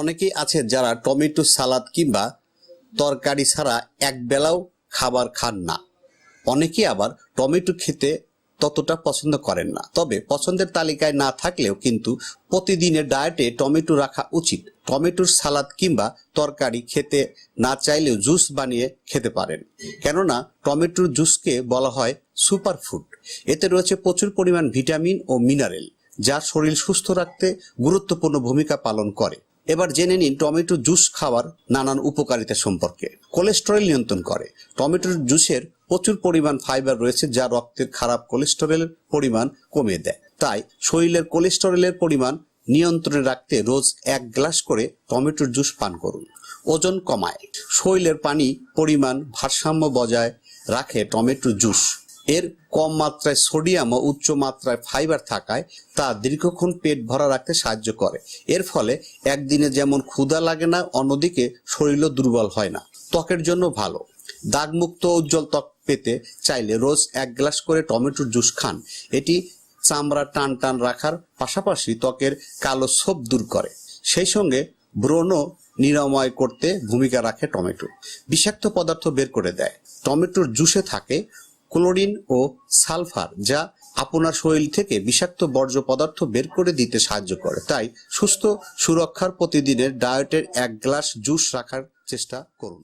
অনেকেই আছে যারা টমেটো সালাদ কিংবা তরকারি ছাড়া এক বেলাও খাবার খান না। অনেকে আবার টমেটো খেতে ততটা পছন্দ করেন না। তবে পছন্দের তালিকায় না থাকলেও কিন্তু প্রতিদিনের ডায়েটে টমেটো রাখা উচিত। টমেটোর সালাদ কিংবা তরকারি খেতে না চাইলেও জুস বানিয়ে খেতে পারেন। কেননা টমেটোর জুসকে বলা হয় সুপার ফুড এতে রয়েছে প্রচুর পরিমাণ ভিটামিন ও মিনারেল, যা শরীর সুস্থ রাখতে গুরুত্বপূর্ণ ভূমিকা পালন করে। এবার জেনে নিন টমেটো জুস খাওয়ার নানান উপকারিতা সম্পর্কে। কোলেস্টেরল নিয়ন্ত্রণ করে। টমেটোর জুসের প্রচুর পরিমাণ ফাইবার রয়েছে যা রক্তের খারাপ কোলেস্টেরলের পরিমাণ কমিয়ে দেয়। তাই শরীরের কোলেস্টেরলের পরিমাণ নিয়ন্ত্রণে রাখতে রোজ এক গ্লাস করে টমেটোর জুস পান করুন। ওজন কমায়। শরীরের পানি পরিমাণ ভারসাম্য বজায় রাখে টমেটো জুস। এর কম মাত্রায় সোডিয়াম ও উচ্চ মাত্রায় ফাইবার থাকায় তা দীর্ঘক্ষণ পেট ভরা রাখতে সাহায্য করে। এর ফলে একদিনে যেমন ক্ষুধা লাগে না, অন্যদিকে শরীরও দুর্বল হয় না। ত্বকের জন্য ভালো। দাগমুক্ত উজ্জ্বল ত্বক পেতে চাইলে রোজ এক গ্লাস করে টমেটোর জুস খান। এটি চামড়া টান টান রাখার পাশাপাশি ত্বকের কালো ছোপ দূর করে। সেই সঙ্গে ব্রণ নিরাময় করতে ভূমিকা রাখে টমেটো। বিষাক্ত পদার্থ বের করে দেয়। টমেটোর জুসে থাকে ক্লোরিন ও সালফার, যা আপনার শরীর থেকে বিষাক্ত বর্জ্য পদার্থ বের করে দিতে সাহায্য করে। তাই সুস্থ সুরক্ষার প্রতিদিনের ডায়েটের এক গ্লাস জুস রাখার চেষ্টা করুন।